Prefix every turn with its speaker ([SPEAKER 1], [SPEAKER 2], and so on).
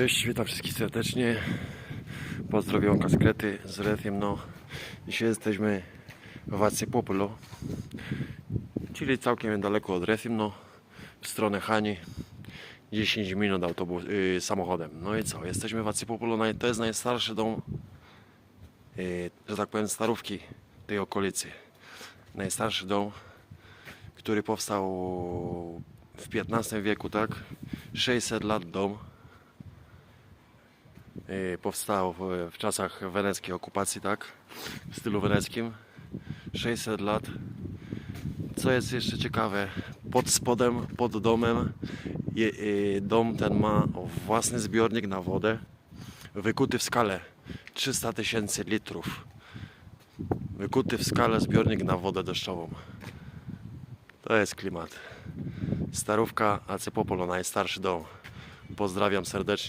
[SPEAKER 1] Cześć, witam wszystkich serdecznie. Pozdrowionka z z Retiem. No, dzisiaj jesteśmy w Vaciopoulo, czyli całkiem niedaleko od Retiem, no, w stronę Hani. 10 minut autobus, yy, samochodem. No i co, jesteśmy w Vaciopoulo, naj- to jest najstarszy dom, yy, że tak powiem, starówki tej okolicy. Najstarszy dom, który powstał w XV wieku, tak? 600 lat dom. Yy, powstał w, czasach weneckiej okupacji, tak? W stylu weneckim. 600 lat. Co jest jeszcze ciekawe, pod spodem, pod domem, yy, dom ten ma własny zbiornik na wodę, wykuty w skale 300 tysięcy litrów. Wykuty w skale zbiornik na wodę deszczową. To jest klimat. Starówka Acepopolo, najstarszy dom. Pozdrawiam serdecznie.